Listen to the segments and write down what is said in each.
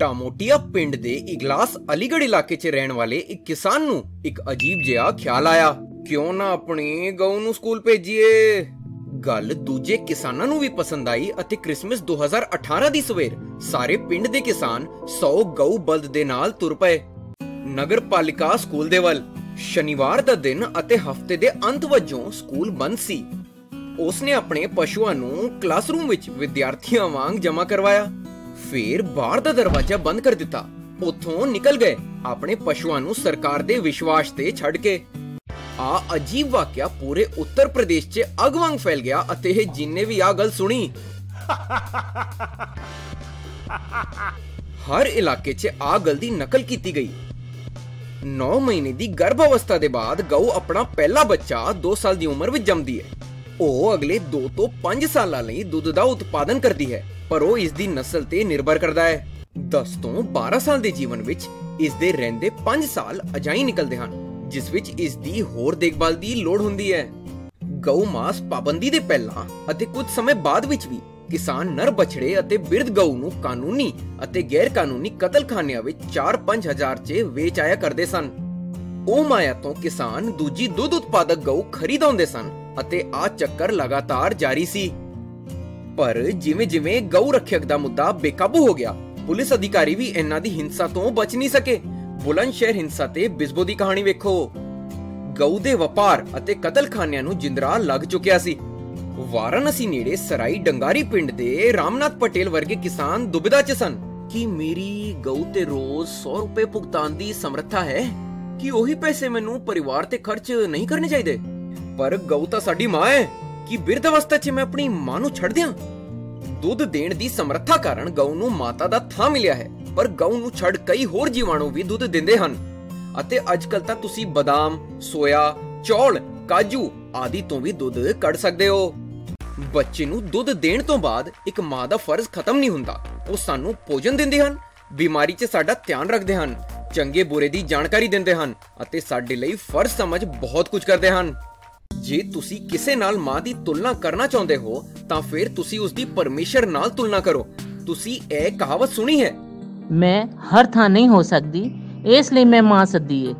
ਟਾਮੋਟੀਆ ਪਿੰਡ ਦੇ ਇਗਲਾਸ ਅਲੀਗੜ੍ਹ ਇਲਾਕੇ 'ਚ ਰਹਿਣ ਵਾਲੇ ਇੱਕ ਕਿਸਾਨ ਨੂੰ ਇੱਕ ਅਜੀਬ ਜਿਹਾ ਖਿਆਲ ਆਇਆ। ਕਿਉਂ ਨਾ ਆਪਣੀ ਗਊ ਨੂੰ ਸਕੂਲ ਭੇਜੀਏ? ਗੱਲ ਦੂਜੇ ਕਿਸਾਨਾਂ ਨੂੰ ਵੀ ਪਸੰਦ ਆਈ ਅਤੇ ਕ੍ਰਿਸਮਸ 2018 ਦੀ ਸਵੇਰ ਸਾਰੇ ਪਿੰਡ ਦੇ ਕਿਸਾਨ 100 ਗਊ ਬਲਦ ਦੇ ਨਾਲ ਤੁਰ ਪਏ। ਨਗਰਪਾਲਿਕਾ ਸਕੂਲ ਦੇ ਵੱਲ, ਸ਼ਨੀਵਾਰ ਦਾ ਦਿਨ ਅਤੇ ਹਫ਼ਤੇ ਦੇ ਅੰਤ ਵਜੋਂ ਸਕੂਲ ਬੰਦ ਸੀ। ਉਸਨੇ ਆਪਣੇ ਪਸ਼ੂਆਂ ਨੂੰ ਕਲਾਸਰੂਮ ਵਿੱਚ ਵਿਦਿਆਰਥੀਆਂ ਵਾਂਗ ਜਮ੍ਹਾਂ ਕਰਵਾਇਆ। ਫਿਰ ਬਾਹਰ ਦਾ ਦਰਵਾਜ਼ਾ ਬੰਦ ਕਰ ਦਿੱਤਾ। ਉੱਥੋਂ ਨਿਕਲ ਗਏ। ਆਪਣੇ ਪਸ਼ੂਆਂ ਨੂੰ ਸਰਕਾਰ ਦੇ ਵਿਸ਼ਵਾਸ ਤੇ ਛੱਡ ਕੇ। ਆ ਅਜੀਬ ਵਾਕਿਆ ਪੂਰੇ ਉੱਤਰ ਪ੍ਰਦੇਸ਼ 'ਚ ਅੱਗ ਫੈਲ ਗਿਆ ਅਤੇ ਇਹ ਜਿੰਨੇ ਵੀ ਆ ਗੱਲ ਸੁਣੀ। ਹਰ ਇਲਾਕੇ 'ਚ ਆ ਗੱਲ ਦੀ ਨਕਲ ਕੀਤੀ ਗਈ। 9 ਮਹੀਨੇ ਦੀ ਗਰਭ ਅਵਸਥਾ ਦੇ ਬਾਅਦ ਗਊ ਆਪਣਾ ਪਹਿਲਾ ਬੱਚਾ 2 ਸਾਲ ਦੀ ਉਮਰ ਵਿੱਚ ਜੰਮਦੀ ਹੈ। ਉਹ ਅਗਲੇ 2 ਤੋਂ 5 ਸਾਲਾਂ ਲਈ ਦੁੱਧ ਦਾ ਉਤਪਾਦਨ ਕਰਦੀ ਹੈ। ਪਰ ਉਹ ਇਸ ਦੀ ਨਸਲ ਤੇ ਨਿਰਭਰ ਕਰਦਾ ਹੈ। 10 ਤੋਂ 12 ਸਾਲ ਦੇ ਜੀਵਨ ਵਿੱਚ ਇਸ ਦੇ ਰਹਿੰਦੇ 5 ਸਾਲ ਅਜਾਈ ਨਿਕਲਦੇ ਹਨ, ਜਿਸ ਵਿੱਚ ਇਸ ਦੀ ਹੋਰ ਦੇਖਭਾਲ ਦੀ ਲੋੜ ਹੁੰਦੀ ਹੈ। ਗਊ ਮਾਸ ਪਾਬੰਦੀ ਦੇ ਪਹਿਲਾਂ ਅਤੇ ਕੁਝ ਸਮੇਂ ਬਾਅਦ ਵਿੱਚ ਵੀ ਕਿਸਾਨ ਨਰ ਬਛੜੇ ਅਤੇ ਬਿਰਧ ਗਊ ਨੂੰ ਕਾਨੂੰਨੀ ਅਤੇ ਗੈਰ ਕਾਨੂੰਨੀ ਕਤਲਖਾਨਿਆਂ ਵਿੱਚ 4-5 ਹਜ਼ਾਰ 'ਚ ਵੇਚ ਆਇਆ ਕਰਦੇ ਸਨ। ਉਹ ਮਾਇਆ ਤੋਂ ਕਿਸਾਨ ਦੂਜੀ ਦੁੱਧ ਉਤਪਾਦਕ ਗਊ ਖਰੀਦ ਆਉਂਦੇ ਸਨ ਅਤੇ ਆ ਚੱਕਰ ਲਗਾਤਾਰ ਜਾਰੀ ਸੀ। ਪਰ ਜਿਵੇਂ-ਜਿਵੇਂ ਗਊ ਰੱਖਿਅਕ ਦਾ ਮੁੱਦਾ ਬੇਕਾਬੂ ਹੋ ਗਿਆ, ਪੁਲਿਸ ਅਧਿਕਾਰੀ ਵੀ ਇਹਨਾਂ ਦੀ ਹਿੰਸਾ ਤੋਂ ਬਚ ਨਹੀਂ ਸਕੇ। ਬੁਲੰਦ ਹਿੰਸਾ ਤੇ ਬਿਸਬੋ ਦੀ ਕਹਾਣੀ ਵੇਖੋ। ਗਊ ਦੇ ਵਪਾਰ ਅਤੇ ਕਤਲਖਾਨਿਆਂ ਨੂੰ ਜਿੰਦਰਾ ਲੱਗ ਚੁੱਕਿਆ ਸੀ। ਵਾਰਾਣਸੀ ਨੇੜੇ ਸਰਾਈ ਡੰਗਾਰੀ ਪਿੰਡ ਦੇ ਰਾਮਨਾਥ ਪਟੇਲ ਵਰਗੇ ਕਿਸਾਨ ਦੁਬਿਧਾ 'ਚ ਸਨ। ਕਿ ਮੇਰੀ ਗਊ ਤੇ ਰੋਜ਼ 100 ਰੁਪਏ ਭੁਗਤਾਨ ਦੀ ਸਮਰੱਥਾ ਹੈ? ਕਿ ਉਹੀ ਪੈਸੇ ਮੈਨੂੰ ਪਰਿਵਾਰ ਤੇ ਖਰਚ ਨਹੀਂ ਕਰਨੇ ਚਾਹੀਦੇ? ਪਰ ਗਊ ਤਾਂ ਸਾਡੀ ਮਾਂ ਹੈ। ਕਿ ਬਿਰਧ ਅਵਸਥਾ 'ਚ ਮੈਂ ਆਪਣੀ ਮਾਂ ਨੂੰ ਛੱਡ ਦਿਆਂ? ਦੁੱਧ ਦੇਣ ਦੀ ਸਮਰੱਥਾ ਕਾਰਨ ਗਊ ਨੂੰ ਮਾਤਾ ਦਾ ਥਾਂ ਮਿਲਿਆ ਹੈ, ਪਰ ਗਊ ਨੂੰ ਛੱਡ ਕਈ ਹੋਰ ਜੀਵਾਣੂ ਵੀ ਦੁੱਧ ਦਿੰਦੇ ਹਨ। ਅਤੇ ਅੱਜਕੱਲ ਤਾਂ ਤੁਸੀਂ ਬਦਾਮ, ਸੋਇਆ, ਚੌਲ, ਕਾਜੂ ਆਦਿ ਤੋਂ ਵੀ ਦੁੱਧ ਕੱਢ ਸਕਦੇ ਹੋ। ਬੱਚੇ ਨੂੰ ਦੁੱਧ ਦੇਣ ਤੋਂ ਬਾਅਦ ਇੱਕ ਮਾਂ ਦਾ ਫਰਜ਼ ਖਤਮ ਨਹੀਂ ਹੁੰਦਾ। ਉਹ ਸਾਨੂੰ ਭੋਜਨ ਦਿੰਦੇ ਹਨ, ਬਿਮਾਰੀ 'ਚ ਸਾਡਾ ਧਿਆਨ ਰੱਖਦੇ ਹਨ, ਚੰਗੇ ਬੁਰੇ ਦੀ ਜਾਣਕਾਰੀ ਦਿੰਦੇ ਹਨ ਅਤੇ ਸਾਡੇ ਲਈ ਫਰਜ਼ ਸਮਝ ਬਹੁਤ ਕੁਝ ਕਰਦੇ ਹਨ। ਜੇ ਤੁਸੀਂ ਕਿਸੇ ਨਾਲ ਮਾਂ ਦੀ ਤੁਲਨਾ ਕਰਨਾ ਚਾਹੁੰਦੇ ਹੋ ਤਾਂ ਫਿਰ ਤੁਸੀਂ ਉਸ ਦੀ ਪਰਮੇਸ਼ਰ ਨਾਲ ਤੁਲਨਾ ਕਰੋ। ਤੁਸੀਂ ਇਹ ਕਹਾਵਤ ਸੁਣੀ ਹੈ? ਮੈਂ ਹਰ ਥਾਂ ਨਹੀਂ ਹੋ ਸਕਦੀ ਇਸ ਲਈ ਮੈਂ ਮਾਂ ਸੱਦੀ ਏ।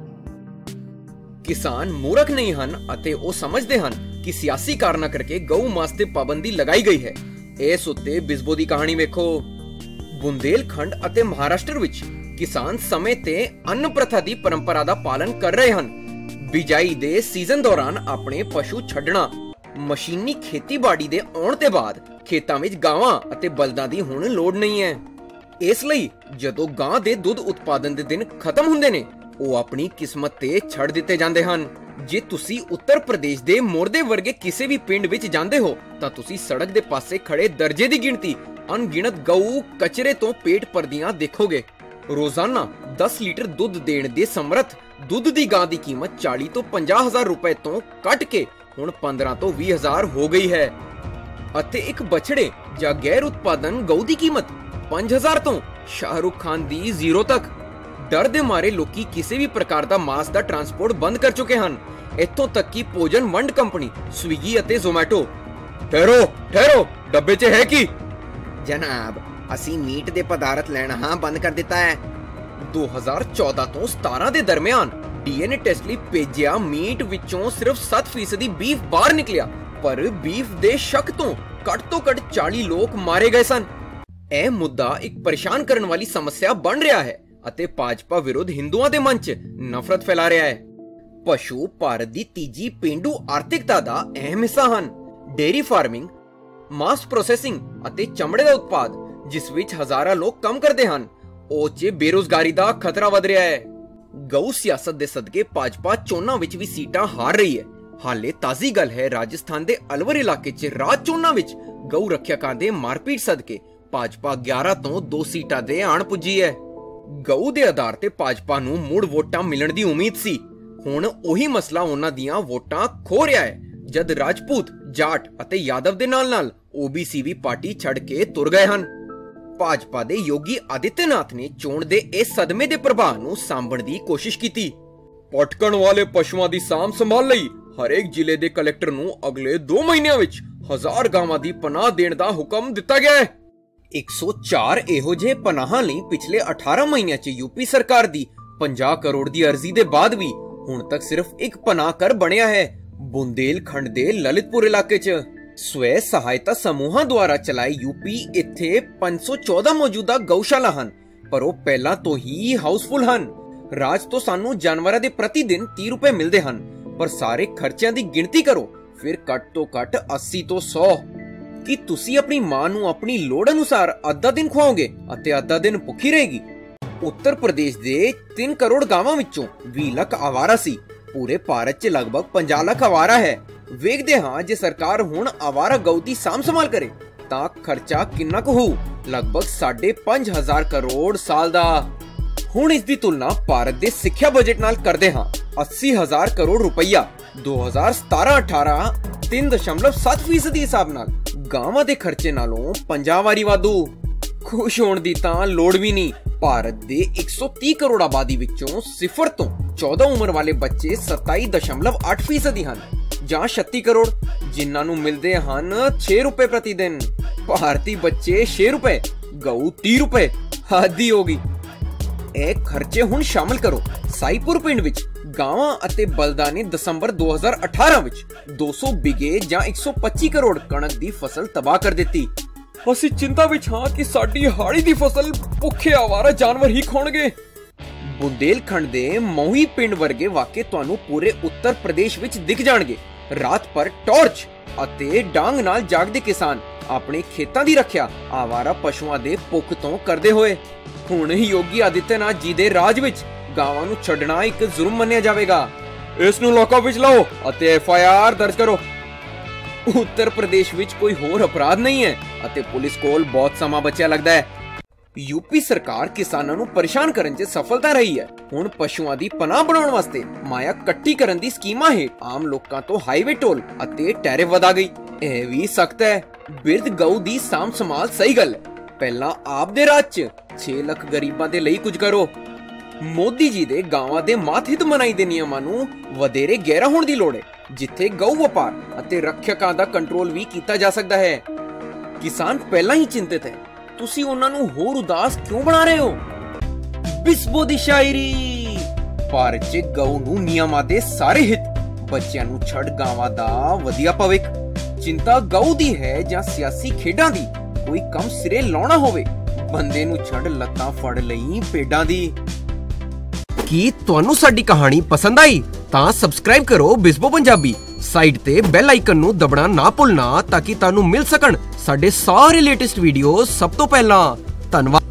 ਕਿਸਾਨ ਮੂਰਖ ਨਹੀਂ ਹਨ ਅਤੇ ਉਹ ਸਮਝਦੇ ਹਨ ਕਿ ਸਿਆਸੀ ਕਾਰਨਾਂ ਕਰਕੇ ਗਊ ਮਾਸ ਤੇ ਪਾਬੰਦੀ ਲਗਾਈ ਗਈ ਹੈ। ਇਸ ਉੱਤੇ ਬਿਸਬੋ ਦੀ ਕਹਾਣੀ ਵੇਖੋ। ਬੁੰਦੇਲਖੰਡ ਅਤੇ ਮਹਾਰਾਸ਼ਟਰ ਵਿੱਚ ਕਿਸਾਨ ਸਮੇਂ ਤੇ ਅੰਨ ਪ੍ਰਥਾ ਦੀ ਪਰੰਪਰਾ ਦਾ ਪਾਲਨ ਕਰ ਰਹੇ ਹਨ। ਬਿਜਾਈ ਦੇ ਸੀਜ਼ਨ ਦੌਰਾਨ ਆਪਣੇ ਪਸ਼ੂ ਛੱਡਣਾ, ਮਸ਼ੀਨੀ ਖੇਤੀਬਾੜੀ ਦੇ ਆਉਣ ਤੇ ਬਾਅਦ ਖੇਤਾਂ ਵਿੱਚ ਗਾਵਾਂ ਅਤੇ ਬਲਦਾਂ ਦੀ ਹੁਣ ਲੋੜ ਨਹੀਂ ਹੈ। ਇਸ ਲਈ ਜਦੋਂ ਗਾਂ ਦੇ ਦੁੱਧ ਉਤਪਾਦਨ ਦੇ ਦਿਨ ਖਤਮ ਹੁੰਦੇ ਨੇ, ਉਹ ਆਪਣੀ ਕਿਸਮਤ ਤੇ ਛੱਡ ਦਿੱਤੇ ਜਾਂਦੇ ਹਨ। ਜੇ ਤੁਸੀਂ ਉੱਤਰ ਪ੍ਰਦੇਸ਼ ਦੇ ਮੋਰਦੇ ਵਰਗੇ ਕਿਸੇ ਵੀ ਪਿੰਡ ਵਿੱਚ ਜਾਂਦੇ ਹੋ, ਤਾਂ ਤੁਸੀਂ ਸੜਕ ਦੇ ਪਾਸੇ ਖੜੇ ਦਰਜੇ ਦੀ ਗਿਣਤੀ, ਅਣਗਿਣਤ ਗਊ ਕਚਰੇ ਤੋਂ ਪੇਟ ਭਰਦੀਆਂ ਦੇਖੋਗੇ। ਰੋਜ਼ਾਨਾ 10 ਲੀਟਰ ਦੁੱਧ ਦੇਣ ਦੇ ਸਮਰੱਥ ਦੁੱਧ ਦੀ ਗਾਂ ਦੀ ਕੀਮਤ 40 ਤੋਂ 50 ਰੁਪਏ ਤੋਂ ਘਟ ਕੇ ਹੁਣ 15 ਤੋਂ 20 ਹੋ ਗਈ ਹੈ। ਅਤੇ ਇੱਕ ਬਛੜੇ ਜਾਂ ਗੈਰ ਉਤਪਾਦਨ ਗਊ ਦੀ ਕੀਮਤ 5000 ਤੋਂ ਸ਼ਾਹਰੁਖ ਖਾਨ ਦੀ ਜ਼ੀਰੋ ਤੱਕ। ਡਰ ਦੇ ਮਾਰੇ ਲੋਕੀ ਕਿਸੇ ਵੀ ਪ੍ਰਕਾਰ ਦਾ ਮਾਸ ਦਾ ਟਰਾਂਸਪੋਰਟ ਬੰਦ ਕਰ ਚੁੱਕੇ ਹਨ। ਇੱਥੋਂ ਤੱਕ ਕਿ ਭੋਜਨ ਵੰਡ ਕੰਪਨੀ, ਸਵੀਗੀ ਅਤੇ ਜ਼ੋਮੈਟੋ। ਠਹਿਰੋ ਠਹਿਰੋ, ਡੱਬੇ 'ਚ ਹੈ ਕੀ? ਜਨਾਬ, ਅਸੀਂ ਮੀਟ ਦੇ ਪਦਾਰਥ ਲੈਣਾ ਹਾਂ, ਬੰਦ ਕਰ ਦਿੱਤਾ ਹੈ। 2014 ਤੋਂ 17 ਦੇ ਦਰਮਿਆਨ ਡੀਐਨਏ ਟੈਸਟ ਲਈ ਭੇਜਿਆ ਮੀਟ ਵਿੱਚੋਂ ਸਿਰਫ 7% ਬੀਫ ਬਾਹਰ ਨਿਕਲਿਆ, ਪਰ ਬੀਫ ਦੇ ਸ਼ੱਕ ਤੋਂ ਘੱਟ ਤੋਂ ਘੱਟ 40 ਲੋਕ ਮਾਰੇ ਗਏ ਸਨ। ਇਹ ਮੁੱਦਾ ਇੱਕ ਪਰੇਸ਼ਾਨ ਕਰਨ ਵਾਲੀ ਸਮੱਸਿਆ ਬਣ ਰਿਹਾ ਹੈ ਅਤੇ ਭਾਜਪਾ ਵਿਰੁੱਧ ਹਿੰਦੂਆਂ ਦੇ ਮਨ 'ਚ ਨਫ਼ਰਤ ਫੈਲਾ ਰਿਹਾ ਹੈ। ਪਸ਼ੂ ਭਾਰਤ ਦੀ ਤੀਜੀ ਪਿੰਡੂ ਆਰਥਿਕਤਾ ਦਾ ਅਹਿਮ ਹਿੱਸਾ ਹਨ। ਡੇਰੀ ਫਾਰਮਿੰਗ, ਮਾਸ ਪ੍ਰੋਸੈਸਿੰਗ ਅਤੇ ਚਮੜੇ ਦਾ ਉਤਪਾਦ, ਜਿਸ ਵਿੱਚ ਹਜ਼ਾਰਾਂ ਲੋਕ ਕੰਮ ਕਰਦੇ ਹਨ ਉਹ 'ਚ ਬੇਰੋਜ਼ਗਾਰੀ ਦਾ ਖਤਰਾ ਵਧ ਰਿਹਾ ਹੈ। ਗਊ ਸਿਆਸਤ ਦੇ ਸਦਕੇ ਭਾਜਪਾ ਚੋਣਾਂ ਵਿੱਚ ਵੀ ਸੀਟਾਂ ਹਾਰ ਰਹੀ ਹੈ। ਹਾਲੇ ਤਾਜ਼ੀ ਗੱਲ ਹੈ, ਰਾਜਸਥਾਨ ਦੇ ਅਲਵਰ ਇਲਾਕੇ 'ਚ ਰਾਜ ਚੋਣਾਂ ਵਿੱਚ ਗਊ ਰੱਖਿਅਕਾਂ ਦੇ ਮਾਰਪੀਟ ਸਦਕੇ ਭਾਜਪਾ 11 ਤੋਂ 2 ਸੀਟਾਂ ਦੇ ਆਣ ਪੁੱਜੀ ਹੈ। ਗਊ ਦੇ ਆਧਾਰ ਤੇ ਭਾਜਪਾ ਨੂੰ ਮੁੜ ਵੋਟਾਂ ਮਿਲਣ ਦੀ ਉਮੀਦ ਸੀ। ਹੁਣ ਉਹੀ ਮਸਲਾ ਉਹਨਾਂ ਦੀਆਂ ਵੋਟਾਂ ਖੋ ਰਿਹਾ ਹੈ। ਜਦ ਰਾਜਪੂਤ, ਜਾਟ ਅਤੇ ਯਾਦਵ ਦੇ ਨਾਲ-ਨਾਲ ਓਬੀਸੀ ਵੀ ਪਾਰਟੀ ਛੱਡ ਕੇ ਤੁਰ ਗਏ ਹਨ। ਭਾਜਪਾ ਦੇ ਯੋਗੀ ਆਦਿੱਤਿਆਨਾਥ ਨੇ ਚੋਣ ਦੇ ਇਸ ਸਦਮੇ ਦੇ ਪ੍ਰਭਾਵ ਨੂੰ ਸਾਂਭਣ ਦੀ ਕੋਸ਼ਿਸ਼ ਕੀਤੀ। ਪਟਕਣ ਵਾਲੇ ਪਸ਼ੂਆਂ ਦੀ ਸਾਂਭ ਸੰਭਾਲ ਲਈ ਹਰੇਕ ਜ਼ਿਲ੍ਹੇ ਦੇ ਕਲੈਕਟਰ ਨੂੰ ਅਗਲੇ 2 ਮਹੀਨਿਆਂ ਵਿੱਚ ਹਜ਼ਾਰ ਗਾਵਾਂ ਦੀ ਪਨਾਹ ਦੇਣ ਦਾ ਹੁਕਮ ਦਿੱਤਾ ਗਿਆ ਹੈ। 104 ਇਹੋ ਜਿਹੇ ਪਨਾਹਾਂ ਲਈ ਪਿਛਲੇ 18 ਮਹੀਨਿਆਂ 'ਚ ਯੂਪੀ ਸਰਕਾਰ ਦੀ 50 ਕਰੋੜ ਦੀ ਅਰਜ਼ੀ ਦੇ ਬਾਅਦ ਵੀ ਹੁਣ ਤੱਕ ਸਿਰਫ ਇੱਕ ਪਨਾਹ ਕਰ ਬਣਿਆ ਹੈ ਬੁੰਦੇਲਖੰਡ ਦੇ ਲਲਿਤਪੁਰ ਇਲਾਕੇ 'ਚ। ਸਵੈ ਸਹਾਇਤਾ ਸਮੂਹਾਂ ਦੁਆਰਾ ਚਲਾਈ ਯੂਪੀ ਇੱਥੇ 514 ਮੌਜੂਦਾ ਗਊਸ਼ਾਲਾ ਹਨ, ਪਰ ਉਹ ਪਹਿਲਾਂ ਤੋਂ ਹੀ ਹਾਊਸਫੁਲ ਹਨ। ਰਾਜ ਤੋਂ ਸਾਨੂੰ ਜਾਨਵਰਾਂ ਦੇ ਪ੍ਰਤੀ ਦਿਨ 30 ਰੁਪਏ ਮਿਲਦੇ ਹਨ, ਪਰ ਸਾਰੇ ਖਰਚਿਆਂ ਦੀ ਗਿਣਤੀ ਕਰੋ, ਫਿਰ ਘੱਟ ਤੋਂ ਘੱਟ 80 ਤੋਂ 100 ਕੀ ਤੁਸੀਂ ਆਪਣੀ ਮਾਂ ਨੂੰ ਆਪਣੀ ਲੋੜ ਅਨੁਸਾਰ ਅੱਧਾ ਦਿਨ ਖਵਾਓਗੇ ਅਤੇ ਅੱਧਾ ਦਿਨ ਭੁੱਖੀ ਰਹੇਗੀ? ਉੱਤਰ ਪ੍ਰਦੇਸ਼ ਦੇ 3 ਕਰੋੜ ਗਾਵਾਂ ਵਿੱਚੋਂ 20 ਲੱਖ ਆਵਾਰਾ ਸੀ, ਪੂਰੇ ਭਾਰਤ 'ਚ ਲਗਭਗ 50 ਲੱਖ ਆਵਾਰਾ ਹੈ। ਵੇਖਦੇ ਹਾਂ ਜੇ ਸਰਕਾਰ ਹੁਣ ਆਵਾਰਾ ਗਊ ਦੀ ਸਾਂਭ ਸੰਭਾਲ ਕਰੇ, ਤਾਂ ਖਰਚਾ ਕਿੰਨਾ ਕੁ ਹੋਊ? ਲਗਭਗ 5.5000 ਕਰੋੜ ਸਾਲ ਦਾ। ਹੁਣ ਇਸ ਦੀ ਤੁਲਨਾ ਭਾਰਤ ਦੇ ਸਿੱਖਿਆ ਬਜਟ ਨਾਲ ਕਰਦੇ ਹਾਂ। 80000 ਕਰੋੜ ਰੁਪਈਆ 2017-18 3.7% ਦੇ ਹਿਸਾਬ ਨਾਲ। ਗਾਵਾਂ ਦੇ ਖਰਚੇ ਨਾਲੋਂ 50 ਵਾਰੀ ਵਾਧੂ। ਖੁਸ਼ ਹੋਣ ਦੀ ਤਾਂ ਲੋੜ ਵੀ ਨਹੀਂ। ਭਾਰਤ ਦੇ 130 ਕਰੋੜ ਆਬਾਦੀ ਵਿੱਚੋਂ ਸਿਫਰ ਤੋਂ 14 ਉਮਰ ਵਾਲੇ ਬੱਚੇ 27.8% ਹੀ ਹਨ। ਜਾਂ 36 ਕਰੋੜ, ਜਿਨ੍ਹਾਂ ਨੂੰ ਮਿਲਦੇ ਹਨ 6 ਰੁਪਏ ਪ੍ਰਤੀ ਦਿਨ। ਭਾਰਤੀ ਬੱਚੇ 6 ਰੁਪਏ, ਗਊ 30 ਰੁਪਏ ਹੱਦੀ ਹੋ ਗਈ। ਇਹ ਖਰਚੇ ਹੁਣ ਸ਼ਾਮਲ ਕਰੋ। ਸਾਈਪੁਰ ਪਿੰਡ ਵਿੱਚ ਗਾਵਾਂ ਅਤੇ ਬਲਦਾਂ ਨੇ ਦਸੰਬਰ 2018 ਵਿੱਚ 200 ਬਿਗੇ ਜਾਂ 125 ਕਰੋੜ ਕਣਕ ਦੀ ਫਸਲ ਤਬਾਹ ਕਰ ਦਿੱਤੀ। ਅਸੀਂ ਚਿੰਤਾ ਵਿੱਚ ਹਾਂ ਕਿ ਸਾਡੀ ਹਾੜੀ ਦੀ ਫਸਲ ਭੁੱਖੇ ਆਵਾਰਾ ਜਾਨਵਰ ਹੀ ਖਾਣਗੇ ਬੁੰਦੇਲਖੰਡ ਦੇ ਮੌਹੀ ਪਿੰਡ ਵਰਗੇ ਵਾਕੇ ਤੁਹਾਨੂੰ ਪੂਰੇ ਉੱਤਰ ਪ੍ਰਦੇਸ਼ ਵਿੱਚ ਦਿਖ ਜਾਣਗੇ। ਰਾਤ ਪਰ ਟਾਰਚ ਅਤੇ ਡਾਂਗ ਨਾਲ ਜਾਗਦੇ ਕਿਸਾਨ ਆਪਣੇ ਖੇਤਾਂ ਦੀ ਰੱਖਿਆ ਆਵਾਰਾ ਪਸ਼ੂਆਂ ਦੇ ਭੁੱਖ ਤੋਂ ਕਰਦੇ ਹੋਏ। ਹੁਣ ਹੀ ਯੋਗੀ ਆਦਿੱਤਿਆਨਾਥ ਜੀ ਦੇ ਰਾਜ ਵਿੱਚ ਗਾਵਾਂ ਨੂੰ ਛੱਡਣਾ ਇੱਕ ਜ਼ੁਲਮ ਮੰਨਿਆ ਜਾਵੇਗਾ। ਇਸ ਨੂੰ ਲੋਕਾਂ ਵਿੱਚ ਲਾਓ ਅਤੇ ਐਫ ਆਈ ਆਰ ਦਰਜ ਕਰੋ। ਉੱਤਰ ਪ੍ਰਦੇਸ਼ ਵਿੱਚ ਕੋਈ ਹੋਰ ਅਪਰਾਧ ਨਹੀਂ ਹੈ ਅਤੇ ਪੁਲਿਸ ਕੋਲ ਬਹੁਤ ਸਮਾਂ ਬਚਿਆ ਲੱਗਦਾ ਹੈ। ਯੂਪੀ ਸਰਕਾਰ ਕਿਸਾਨਾਂ ਨੂੰ ਪਰੇਸ਼ਾਨ ਕਰਨ 'ਚ ਸਫਲਤਾ ਰਹੀ ਹੈ। ਹੁਣ ਪਸ਼ੂਆਂ ਦੀ ਪਨਾਹ ਬਣਾਉਣ ਵਾਸਤੇ ਮਾਇਆ ਕੱਟੀ ਕਰਨ ਦੀ ਸਕੀਮਾਂ ਹੇਠ ਆਮ ਲੋਕਾਂ ਤੋਂ ਹਾਈਵੇ ਟੋਲ ਅਤੇ ਟੈਰਿਫ ਵਧਾ ਗਈ। ਇਹ ਵੀ ਸਖਤ ਹੈ। ਬਿਰਧ ਗਊ ਦੀ ਸਾਂਭ ਸੰਭਾਲ ਸਹੀ ਗੱਲ ਹੈ। ਪਹਿਲਾਂ ਆਪ ਦੇ ਰਾਜ 'ਚ 6 ਲੱਖ ਗਰੀਬਾਂ ਦੇ ਲਈ ਕੁਝ ਕਰੋ। ਮੋਦੀ ਜੀ ਦੇ ਗਾਵਾਂ ਦੇ ਮਾਤਹਿਤ ਮਨਾਈ ਦੇ ਨਿਯਮਾਂ ਨੂੰ ਵਧੇਰੇ ਗਹਿਰਾ ਹੋਣ ਦੀ ਲੋੜ ਹੈ, ਜਿੱਥੇ ਗਊ ਵਪਾਰ ਅਤੇ ਰੱਖਿਅਕਾਂ ਦਾ ਕੰਟਰੋਲ ਵੀ ਕੀਤਾ ਜਾ ਸਕਦਾ ਹੈ। ਕਿਸਾਨ ਪਹਿਲਾਂ ਹੀ ਚਿੰਤਿਤ ਹੈ। ਤੁਸੀਂ ਉਹਨਾਂ ਨੂੰ ਹੋਰ ਉਦਾਸ ਕਿਉਂ ਬਣਾ ਰਹੇ ਹੋ? ਬਿਸਬੋ ਦੀ ਸ਼ਾਇਰੀ। ਭਾਰਤ 'ਚ ਗਊ ਨੂੰ ਨਿਯਮਾਂ ਦੇ ਸਾਰੇ ਹਿੱਤ, ਬੱਚਿਆਂ ਨੂੰ ਛੱਡ ਗਾਵਾਂ ਦਾ ਵਧੀਆ ਭਵਿੱਖ, ਚਿੰਤਾ ਗਊ ਦੀ ਹੈ ਜਾਂ ਸਿਆਸੀ ਖੇਡਾਂ ਦੀ, ਕੋਈ ਕੰਮ ਸਿਰੇ ਲਾਉਣਾ ਹੋਵੇ, ਬੰਦੇ ਨੂੰ ਛੱਡ ਲੱਤਾਂ ਫੜ ਲਈ ਪੇਡਾਂ ਦੀ। ਕੀ ਤੁਹਾਨੂੰ ਸਾਡੀ ਕਹਾਣੀ ਪਸੰਦ ਆਈ? ਤਾਂ ਸਬਸਕ੍ਰਾਈਬ ਕਰੋ ਬਿਸਬੋ ਪੰਜਾਬੀ। ਸਾਈਟ ਤੇ ਬੈਲ ਆਈਕਨ ਨੂੰ ਦਬਣਾ ਨਾ ਭੁੱਲਣਾ ਤਾਂ ਕਿ ਤੁਹਾਨੂੰ ਮਿਲ ਸਕਣ ਸਾਡੇ ਸਾਰੇ ਲੇਟੈਸਟ ਵੀਡੀਓ ਸਭ ਤੋਂ ਪਹਿਲਾਂ। ਧੰਨਵਾਦ।